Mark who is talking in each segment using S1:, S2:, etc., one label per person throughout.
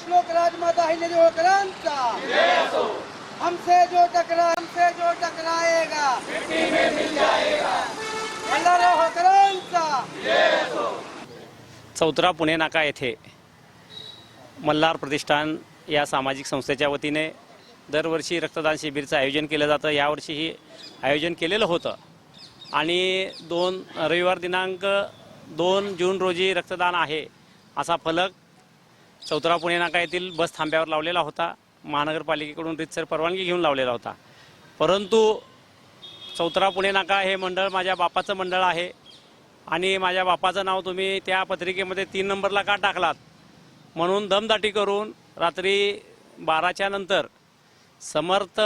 S1: श्लोक राजमाता हिंदी होळकरांचा हमसे जो टकरा हमसे जो टकराएगा भंडारा होळकरांचा
S2: चौथरा पुणे नाका येथे मल्हार प्रतिष्ठान या सामाजिक संस्थेच्या वतीने दरवर्षी रक्तदान शिबिरचं आयोजन केलं जातं. यावर्षीही आयोजन केलेलं होतं. आणि दोन रविवार दिनांक दोन जून रोजी रक्तदान आहे असा फलक चौथरा पुणे नाका येथील बस थांब्यावर लावलेला होता. महानगरपालिकेकडून रितसर परवानगी घेऊन लावलेला होता. परंतु चौथरा पुणे नाका हे मंडळ माझ्या बापाचं मंडळ आहे. आणि माझ्या बापाचं नाव तुम्ही त्या पत्रिकेमध्ये तीन नंबरला का टाकलात? म्हणून दमदाटी करून रात्री बाराच्या नंतर समर्थ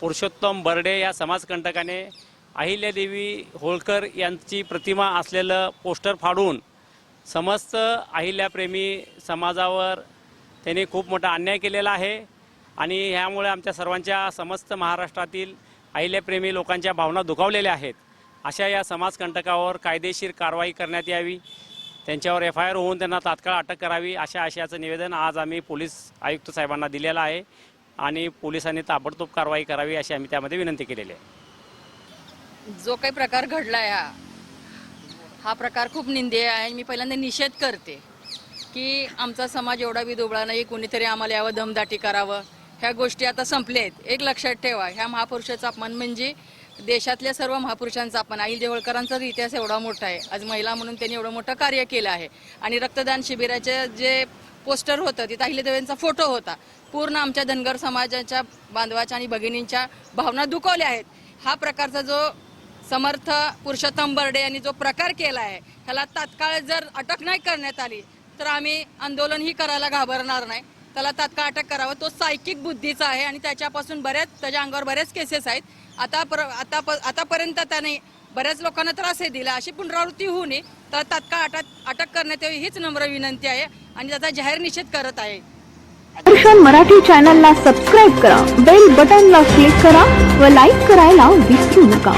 S2: पुरुषोत्तम बर्डे या समाजकंटकाने अहिल्यादेवी होळकर यांची प्रतिमा असलेलं पोस्टर फाडून समस्त अहिल्याप्रेमी समाजावर त्यांनी खूप मोठा अन्याय केलेला आहे आणि ह्यामुळे आमच्या सर्वांच्या समस्त महाराष्ट्रातील अहिल्याप्रेमी लोकांच्या भावना दुखावलेल्या आहेत. अशा या समाजकंटकावर कायदेशीर कारवाई करण्यात यावी. त्यांच्यावर एफ आय आर होऊन त्यांना तात्काळ अटक करावी अशा आशयाचं निवेदन आज आम्ही पोलीस आयुक्त साहेबांना दिलेलं आहे आणि पोलिसांनी ताबडतोब कारवाई करावी अशी आम्ही त्यामध्ये विनंती केलेली आहे.
S3: जो काही प्रकार घडलाय हा हा प्रकार खूप निंदीय आहे मी पहिल्यांदा निषेध करते की आमचा समाज एवढा विदोबळा नाही कोणीतरी आम्हाला यावं दमदाटी करावं. ह्या गोष्टी आता संपल्या आहेत एक लक्षात ठेवा ह्या महापुरुषाचा अपमान म्हणजे देशातल्या सर्व महापुरुषांचा अपमान. आई देवळकरांचा इतिहास एवढा मोठा आहे. आज महिला म्हणून त्यांनी एवढं मोठं कार्य केलं आहे. आणि रक्तदान शिबिराचे जे पोस्टर होतं तिथं अहिल्यादेवींचा फोटो होता. पूर्ण आमच्या धनगर समाजाच्या बांधवाच्या आणि भगिनींच्या भावना दुखवल्या आहेत. हा प्रकारचा जो समर्थ पुरुषोत्तम बर्डे यांनी जो प्रकार केला आहे त्याला तात्काळ जर अटक नाही करण्यात आली तर आम्ही आंदोलन ही करायला घाबरणार नाही. त्याला तात्काळ अटक करावं. तो सायकिक बुद्धीचा आहे आणि त्याच्यापासून बऱ्याच त्याच्या अंगावर बऱ्याच केसेस आहेत. आता पर आता आतापर्यंत त्याने बऱ्याच लोकांना त्रासही दिला. अशी पुनरावृत्ती होऊ नये. तर तात्काळ अटक अटक करण्यात यावी हीच नम्र विनंती आहे आणि त्याचा जाहीर निषेध करत आहे.
S4: दर्शन मराठी चॅनलला सबस्क्राईब करा. बेल बटनला क्लिक करा व लाईक करायला विसरू नका.